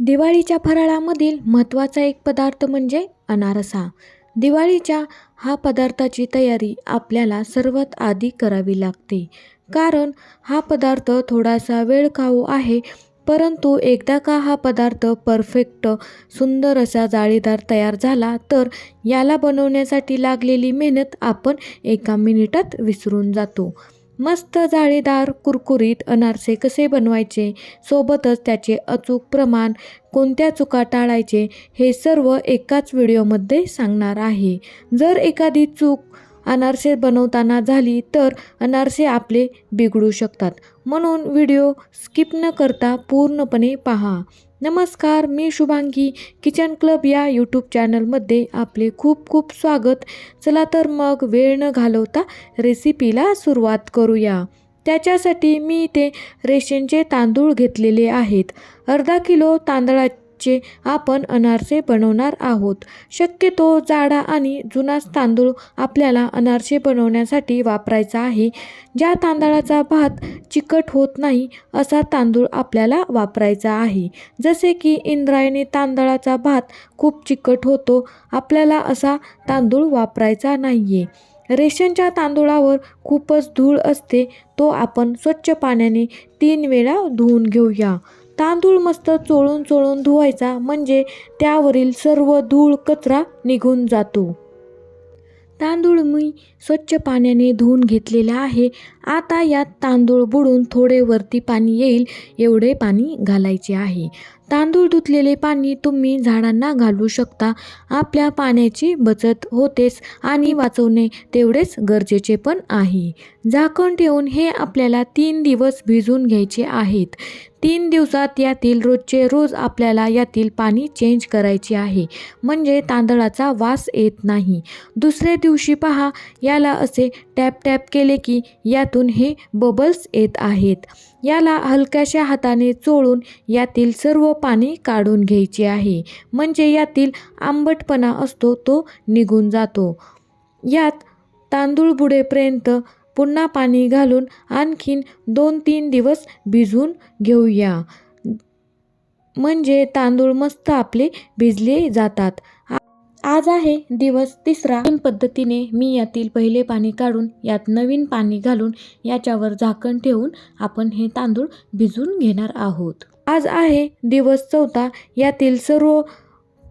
दिवाळीच्या फराळामधील महत्त्वाचा एक पदार्थ म्हणजे अनारसा. दिवाळीच्या हा पदार्थाची तयारी आपल्याला सर्वात आधी करावी लागते. कारण हा पदार्थ थोडासा वेळ खाऊ आहे परंतु एकदा का हा पदार्थ परफेक्ट सुंदर असा जाळीदार तयार झाला तर याला बनवण्यासाठी लागलेली मेहनत आपण एका मिनिटात विसरून जातो. मस्त जाळीदार कुरकुरीत अनारसे कसे बनवायचे? सोबतच त्याचे अचूक प्रमाण कोणत्या चुका टाळायचे? हे सर्व एकाच व्हिडिओमध्ये सांगणार आहे. जर एखादी चूक अनारसे बनवताना झाली तर अनारसे आपले बिघडू शकतात. म्हणून व्हिडिओ स्किप न करता पूर्णपणे पहा. नमस्कार मी शुभांगी. किचन क्लब या यूट्यूब चॅनलमध्ये आपले खूप खूप स्वागत. चला तर मग वेळ न घालवता रेसिपीला सुरुवात करूया. त्याच्यासाठी मी इथे रेशनचे तांदूळ घेतलेले आहेत. अर्धा किलो तांदळा चे आपण अनारसे बनवणार आहोत. शक्यतो जाडा आणि जुनाच तांदूळ आपल्याला अनारसे बनवण्यासाठी वापरायचा आहे. ज्या तांदळाचा भात चिकट होत नाही असा तांदूळ आपल्याला वापरायचा आहे. जसे की इंद्रायणी तांदळाचा भात खूप चिकट होतो आपल्याला असा तांदूळ वापरायचा नाही आहे रेशनच्या तांदूळावर खूपच धूळ असते तो आपण स्वच्छ पाण्याने तीन वेळा धुवून घेऊया. तांदूळ मस्त चोळून चोळून धुवायचा म्हणजे त्यावरील सर्व धूळ कचरा निघून जातो. तांदूळ मी स्वच्छ पाण्याने धुवून घेतलेला आहे. आता यात तांदूळ बुडून थोडे वरती पाणी येईल एवढे पाणी घालायचे आहे. तांदूळ धुतलेले पाणी तुम्ही झाडांना घालू शकता. आपल्या पाण्याची बचत होतेच आणि वाचवणे तेवढेच गरजेचे पण आहे. झाकण ठेवून हे आपल्याला तीन दिवस भिजून घ्यायचे आहेत. तीन दिवसात यातील रोजचे रोज आपल्याला यातील पाणी चेंज करायचे आहे. म्हणजे तांदळाचा वास येत नाही. दुसऱ्या दिवशी पहा याला असे टॅप टॅप केले की यातून हे बबल्स येत आहेत. याला हलक्याशा हाताने चोळून यातील सर्व पाणी काढून घ्यायचे आहे. म्हणजे यातील आंबटपणा असतो तो निघून जातो. यात तांदूळ बुडेपर्यंत पुन्हा पाणी घालून आणखीन दोन तीन दिवस भिजून घेऊया. म्हणजे तांदूळ मस्त आपले भिजले जातात. आ- आज आहे दिवस तिसरा. पद्धतीने मी यातील पहिले पाणी काढून यात नवीन पाणी घालून याच्यावर झाकण ठेवून आपण हे तांदूळ भिजवून घेणार आहोत. आज आहे दिवस चौथा. यातील सर्व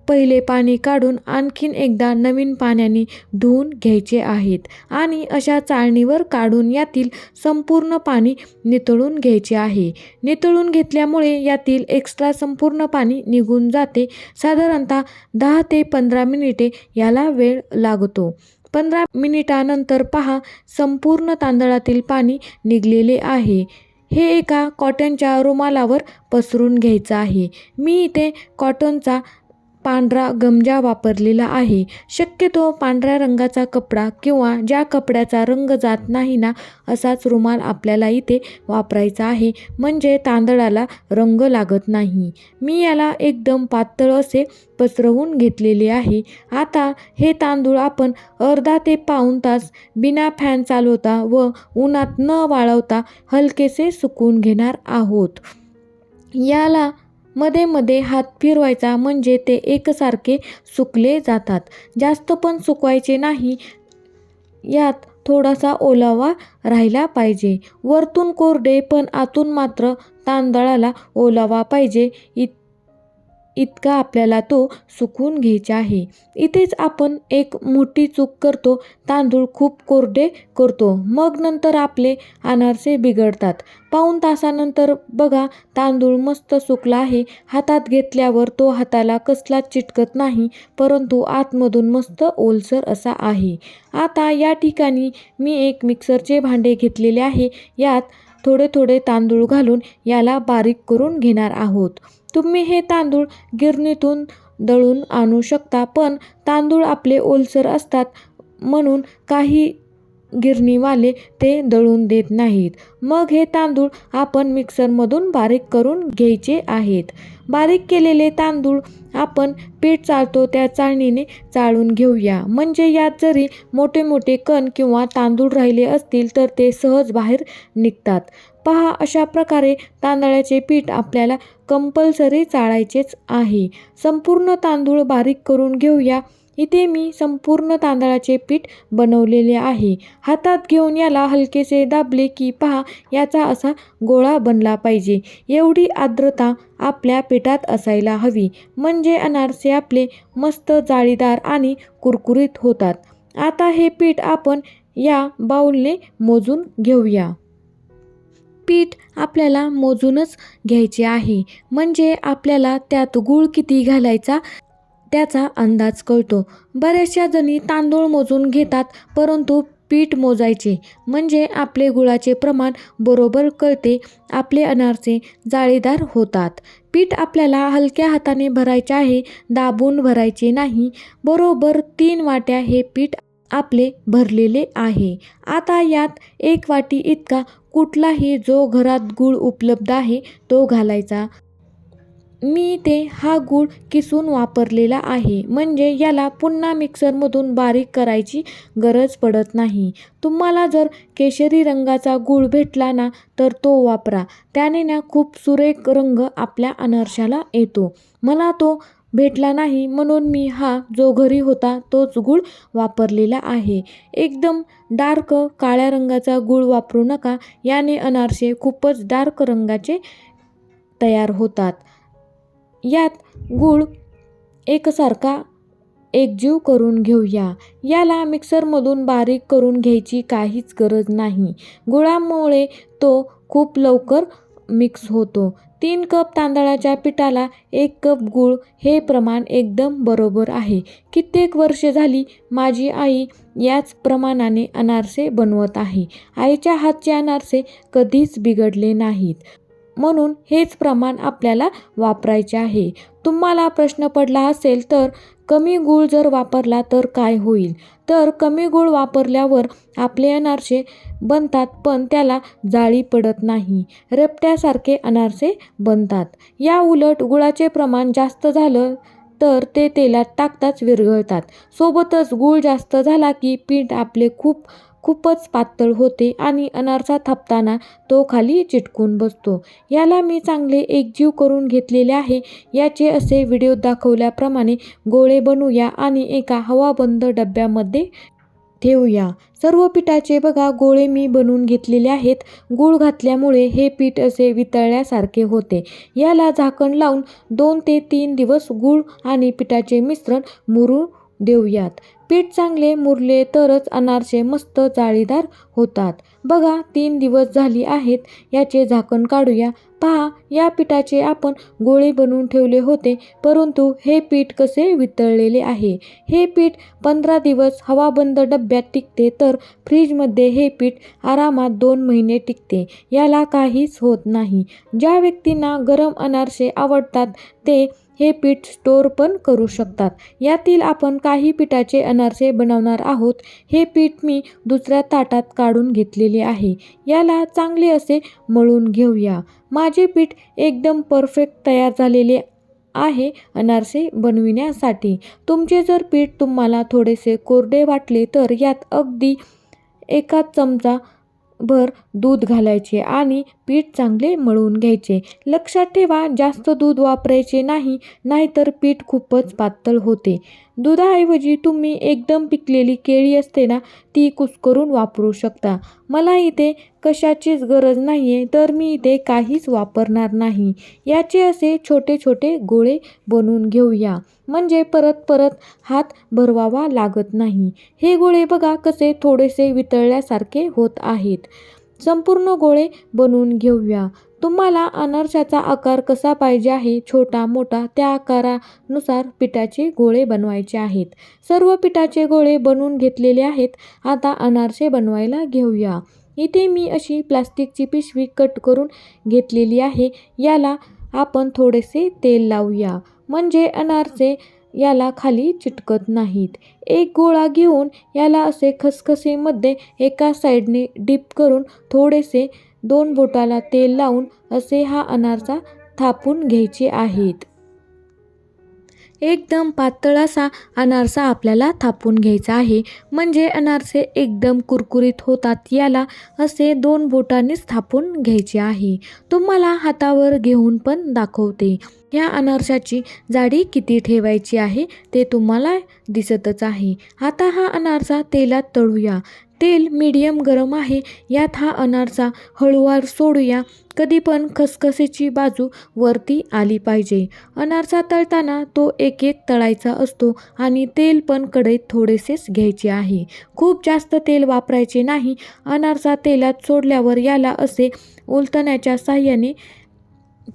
पहिले पाणी काढून आणखीन एकदा नवीन पाण्याने धुवून घ्यायचे आहेत आणि अशा चाळणीवर काढून यातील संपूर्ण पाणी नितळून घ्यायचे आहे. नितळून घेतल्यामुळे यातील एक्स्ट्रा संपूर्ण पाणी निघून जाते. साधारणतः दहा ते पंधरा मिनिटे याला वेळ लागतो. पंधरा मिनिटानंतर पहा संपूर्ण तांदळातील पाणी निघलेले आहे. हे एका कॉटनच्या रुमालावर पसरून घ्यायचं आहे. मी इथे कॉटनचा पांढरा गमजा वापरलेला आहे. शक्यतो पांढऱ्या रंगाचा कपडा किंवा ज्या कपड्याचा रंग जात नाही ना असाच रुमाल आपल्याला इथे वापरायचा आहे. म्हणजे तांदळाला रंग लागत नाही. मी याला एकदम पातळ असे पसरवून घेतलेले आहे. आता हे तांदूळ आपण अर्धा ते पाऊण तास बिना फॅन चालवता व उन्हात न वाळवता हलकेसे सुकून घेणार आहोत. याला मध्ये मध्ये हात फिरवायचा म्हणजे ते एकसारखे सुकले जातात. जास्त पण सुकवायचे नाही यात थोडासा ओलावा राहिला पाहिजे. वरतून कोरडे पण आतून मात्र तांदळाला ओलावा पाहिजे. इत इतका आपल्याला तो सुकून घ्यायचा आहे. इथेच आपण एक मोठी चूक करतो तांदूळ खूप कोरडे करतो. मग नंतर आपले अनारसे बिघडतात. पाऊण तासानंतर बघा तांदूळ मस्त सुकला आहे. हातात घेतल्यावर तो हाताला कसलाच चिटकत नाही परंतु आतमधून मस्त ओलसर असा आहे. आता या ठिकाणी मी एक मिक्सरचे भांडे घेतलेले आहे. यात थोडे थोडे तांदूळ घालून याला बारीक करून घेणार आहोत. तुम्ही हे तांदूळ गिरणीतून दळून आणू शकता पण तांदूळ आपले ओलसर असतात म्हणून काही गिरणीवाले ते दळून देत नाहीत. मग हे तांदूळ आपण मिक्सरमधून बारीक करून घ्यायचे आहेत. बारीक केलेले तांदूळ आपण पीठ चाळतो त्या चाळणीने चाळून घेऊया. म्हणजे यात जरी मोठे मोठे कण किंवा तांदूळ राहिले असतील तर ते सहज बाहेर निघतात. पहा अशा प्रकारे तांदळाचे पीठ आपल्याला कंपल्सरी चाळायचेच आहे. संपूर्ण तांदूळ बारीक करून घेऊया. इथे मी संपूर्ण तांदळाचे पीठ बनवलेले आहे. हातात घेऊन याला हलकेसे दाबले की पहा याचा असा गोळा बनला पाहिजे. एवढी आर्द्रता आपल्या पिठात असायला हवी. म्हणजे अनारसे आपले मस्त जाळीदार आणि कुरकुरीत होतात. आता हे पीठ आपण या बाऊलने मोजून घेऊया. पीठ आपल्याला मोजूनच घ्यायचे आहे. म्हणजे आपल्याला त्यात गूळ किती घालायचा त्याचा अंदाज कळतो. बऱ्याचशा जणी तांदूळ मोजून घेतात परंतु पीठ मोजायचे म्हणजे आपले गुळाचे प्रमाण बरोबर कळते आपले अनारसे जाळीदार होतात. पीठ आपल्याला हलक्या हाताने भरायचे आहे दाबून भरायचे नाही बरोबर तीन वाट्या हे पीठ आपले भरलेले आहे. आता यात एक वाटी इतका कुठलाही जो घरात गूळ उपलब्ध आहे तो घालायचा. मी ते हा गूळ किसून वापरलेला आहे. म्हणजे याला पुन्हा मिक्सरमधून बारीक करायची गरज पडत नाही. तुम्हाला जर केशरी रंगाचा गूळ भेटला ना तर तो वापरा. त्याने ना खूप सुरेख रंग आपल्या अनारशाला येतो. मला तो भेटला नाही म्हणून मी हा जो घरी होता तोच गूळ वापरलेला आहे. एकदम डार्क काळ्या रंगाचा गूळ वापरू नका. याने अनारसे खूपच डार्क रंगाचे तयार होतात. यात गूळ एकसारखा एकजीव करून घेऊया. याला मिक्सरमधून बारीक करून घ्यायची काहीच गरज नाही. गुळामुळे तो खूप लवकर मिक्स होतो. तीन कप तांदळाच्या पिठाला एक कप गूळ हे प्रमाण एकदम बरोबर आहे. कित्येक वर्षे झाली माझी आई याच प्रमाणाने अनारसे बनवत आहे. आईच्या हातचे अनारसे कधीच बिघडले नाहीत. म्हणून हेच प्रमाण आपल्याला वापरायचे आहे. तुम्हाला प्रश्न पडला असेल तर कमी गूळ जर वापरला तर काय होईल? तर कमी गूळ वापरल्यावर आपले अनारसे बनतात पण त्याला जाळी पडत नाही. रेपट्यासारखे अनारसे बनतात. या उलट गुळाचे प्रमाण जास्त झालं तर ते तेलात टाकताच विरघळतात. सोबतच गूळ जास्त झाला की पीठ आपले खूप खूपच पातळ होते आणि अनारसा थापताना तो खाली चिटकून बसतो. याला मी चांगले एकजीव करून घेतलेले आहे. याचे असे व्हिडिओ दाखवल्याप्रमाणे गोळे बनवूया आणि एका हवाबंद डब्यामध्ये ठेवूया. सर्व पिठाचे बघा गोळे मी बनवून घेतलेले आहेत. गूळ घातल्यामुळे हे पीठ असे वितळल्यासारखे होते. याला झाकण लावून दोन ते तीन दिवस गूळ आणि पिठाचे मिश्रण मुरू देऊयात. पीठ चांगले मुरले तरच अनारसे मस्त जाळीदार होतात. बघा तीन दिवस झाली आहेत याचे झाकण काढूया. पहा या पिठाचे आपण गोळे बनवून ठेवले होते परंतु हे पीठ कसे वितळलेले आहे? हे पीठ पंधरा दिवस हवाबंद डब्यात टिकते तर फ्रीजमध्ये हे पीठ आरामात दोन महिने टिकते. याला काहीच होत नाही. ज्या व्यक्तींना गरम अनारसे आवडतात ते हे पीठ स्टोअर पण करू शकतात. यातील आपण काही पिठाचे अनारसे बनवणार आहोत. हे पीठ मी दुसऱ्या ताटात काढून घेतलेले आहे. याला चांगले असे मळून घेऊया. माझे पीठ एकदम परफेक्ट तयार झालेले आहे अनारसे बनविण्यासाठी. तुमचे जर पीठ तुम्हाला थोडेसे कोरडे वाटले तर यात अगदी एका चमचा भर दूध घालायचे आणि पीठ चांगले मळून घ्यायचे. लक्षात ठेवा जास्त दूध वापरायचे नाही नाहीतर पीठ खूपच पातळ होते. दुधाऐवजी तुम्ही एकदम पिकलेली केळी असते ना ती कुस्करून वापरू शकता. मला इथे कशाचीच गरज नाही आहे तर मी इथे काहीच वापरणार नाही. याचे असे छोटे छोटे गोळे बनवून घेऊया. म्हणजे परत परत हात भरवावा लागत नाही. हे गोळे बघा कसे थोडेसे वितळल्यासारखे होत आहेत. संपूर्ण गोळे बनवून घेऊया. तुम्हाला अनारशाचा आकार कसा पाहिजे आहे? छोटा मोठा त्या आकारानुसार पिठाचे गोळे बनवायचे आहेत. सर्व पिठाचे गोळे बनवून घेतलेले आहेत. आता अनारसे बनवायला घेऊया. इथे मी अशी प्लास्टिकची पिशवी कट करून घेतलेली आहे. याला आपण थोडेसे तेल लावूया. म्हणजे अनारसे याला खाली चिटकत नाहीत. एक गोळा घेऊन याला असे खसखसेमध्ये एका साईडने डिप करून थोडेसे दोन बोटाला तेल लावून असे हा अनारसा थापून घ्यायचे आहेत. एकदम पातळ असा अनारसा आपल्याला थापून घ्यायचा आहे. म्हणजे अनारसे एकदम कुरकुरीत होतात याला असे दोन बोटांनीच थापून घ्यायचे आहे. तुम्हाला हातावर घेऊन पण दाखवते. ह्या अनारशाची जाडी किती ठेवायची आहे ते तुम्हाला दिसतच आहे. आता हा अनारसा तेलात तळूया. तेल मीडियम गरम आहे यात हा अनारसा हळूवार सोडूया. कधी पण खसखसीची बाजू वरती आली पाहिजे. अनारसा तळताना तो एक एक तळायचा असतो आणि तेल पण कढईत थोडेसेच घ्यायचे आहे. खूप जास्त तेल वापरायचे नाही. अनारसा तेलात सोडल्यावर याला असे उलटण्याच्या साह्याने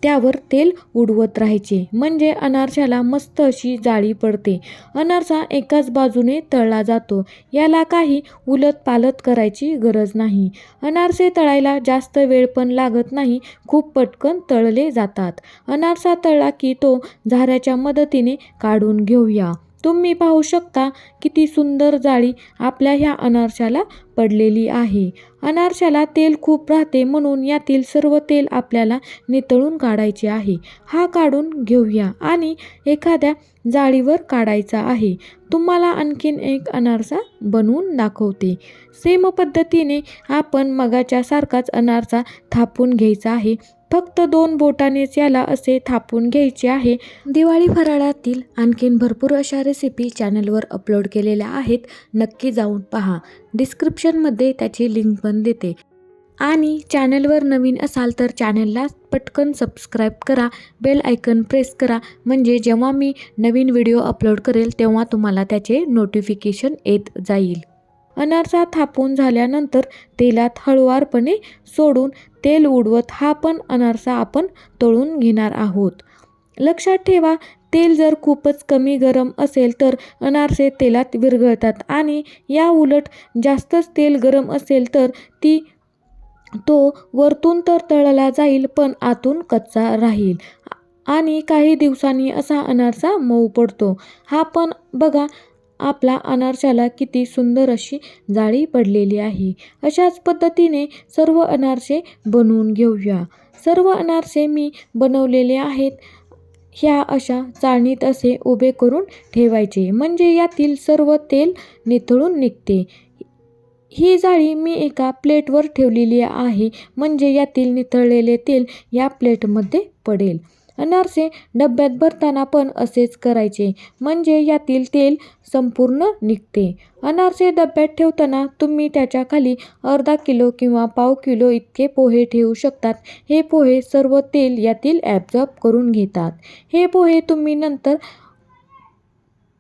त्यावर तेल उडवत राहायचे. म्हणजे अनारशाला मस्त अशी जाळी पडते. अनारसा एकाच बाजूने तळला जातो. याला काही उलत पालत करायची गरज नाही. अनारसे तळायला जास्त वेळ पण लागत नाही. खूप पटकन तळले जातात. अनारसा तळला की तो झाऱ्याच्या मदतीने काढून घेऊया. तुम्ही पाहू शकता किती सुंदर जाळी आपल्या ह्या अनारशाला पडलेली आहे. अनारशाला तेल खूप राहते म्हणून यातील सर्व तेल आपल्याला नितळून काढायचे आहे. हा काढून घेऊया आणि एखाद्या जाळीवर काढायचा आहे. तुम्हाला आणखीन एक अनारसा बनवून दाखवते. सेम पद्धतीने आपण मगाच्या सारखाच अनारसा थापून घ्यायचा आहे. फक्त दोन बोटानेच याला असे थापून घ्यायचे आहे. दिवाळी फराळातील आणखीन भरपूर अशा रेसिपी चॅनलवर अपलोड केलेल्या आहेत. नक्की जाऊन पहा. डिस्क्रिप्शनमध्ये त्याची लिंक पण देते. आणि चॅनलवर नवीन असाल तर चॅनलला पटकन सबस्क्राईब करा. बेल आयकन प्रेस करा. म्हणजे जेव्हा मी नवीन व्हिडिओ अपलोड करेल तेव्हा तुम्हाला त्याचे नोटिफिकेशन येत जाईल. अनारसा थापून झाल्यानंतर तेलात हळुवारपणे सोडून तेल उडवत हा पण अनारसा आपण तळून घेणार आहोत. लक्षात ठेवा तेल जर खूपच कमी गरम असेल तर अनारसे तेलात विरघळतात आणि या उलट जास्तच तेल गरम असेल तर ती तो वरतून तर तळला जाईल पण आतून कच्चा राहील. आणि काही दिवसांनी असा अनारसा मऊ पडतो. हा पण बघा आपला अनारशाला किती सुंदर अशी जाळी पडलेली आहे. अशाच पद्धतीने सर्व अनारसे बनवून घेऊया. सर्व अनारसे मी बनवलेले आहेत. ह्या अशा चाळणीत असे उभे करून ठेवायचे. म्हणजे यातील सर्व तेल निथळून निघते. ही जाळी मी एका प्लेटवर ठेवलेली आहे. म्हणजे यातील निथळलेले तेल या प्लेटमध्ये पडेल. अनारसे डब्यात भरताना पण असेच करायचे. म्हणजे यातील तेल संपूर्ण निघते. अनारसे डब्यात ठेवताना तुम्ही त्याच्याखाली अर्धा किलो किंवा पाव किलो इतके पोहे ठेवू शकतात. हे पोहे सर्व तेल यातील ॲब्झॉर्ब करून घेतात. हे पोहे तुम्ही नंतर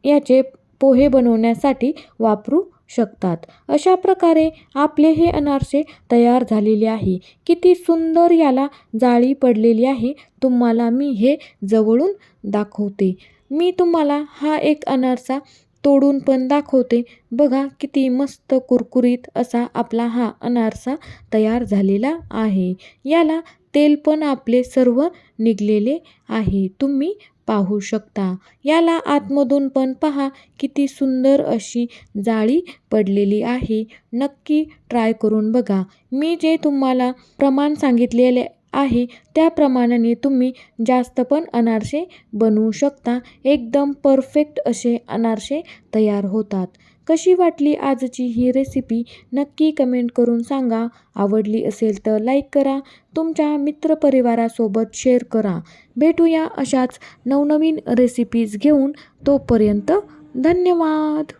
याचे पोहे बनवण्यासाठी वापरू शकतात. अशा प्रकारे आपले हे अनारसे तयार झालेले आहे. किती सुंदर याला जाळी पडलेली आहे. तुम्हाला मी हे जवळून दाखवते. मी तुम्हाला हा एक अनारसा तोडून पण दाखवते. बघा किती मस्त कुरकुरीत असा आपला हा अनारसा तयार झालेला आहे. याला तेल पण आपले सर्व निघलेले आहे. तुम्ही पाहू शकता. याला आतमधून पण पहा किती सुंदर अशी जाळी पडलेली आहे. नक्की ट्राय करून बघा. मी जे तुम्हाला प्रमाण सांगितलेले आहे त्या प्रमाणाने तुम्ही जास्त पण अनारसे बनवू शकता. एकदम परफेक्ट असे अनारसे तयार होतात. कशी वाटली आजची ही रेसिपी नक्की कमेंट करून सांगा. आवडली असेल तर लाईक करा. तुमच्या मित्रपरिवारासोबत शेअर करा. भेटूया अशाच नवनवीन रेसिपीज घेऊन तोपर्यंत धन्यवाद.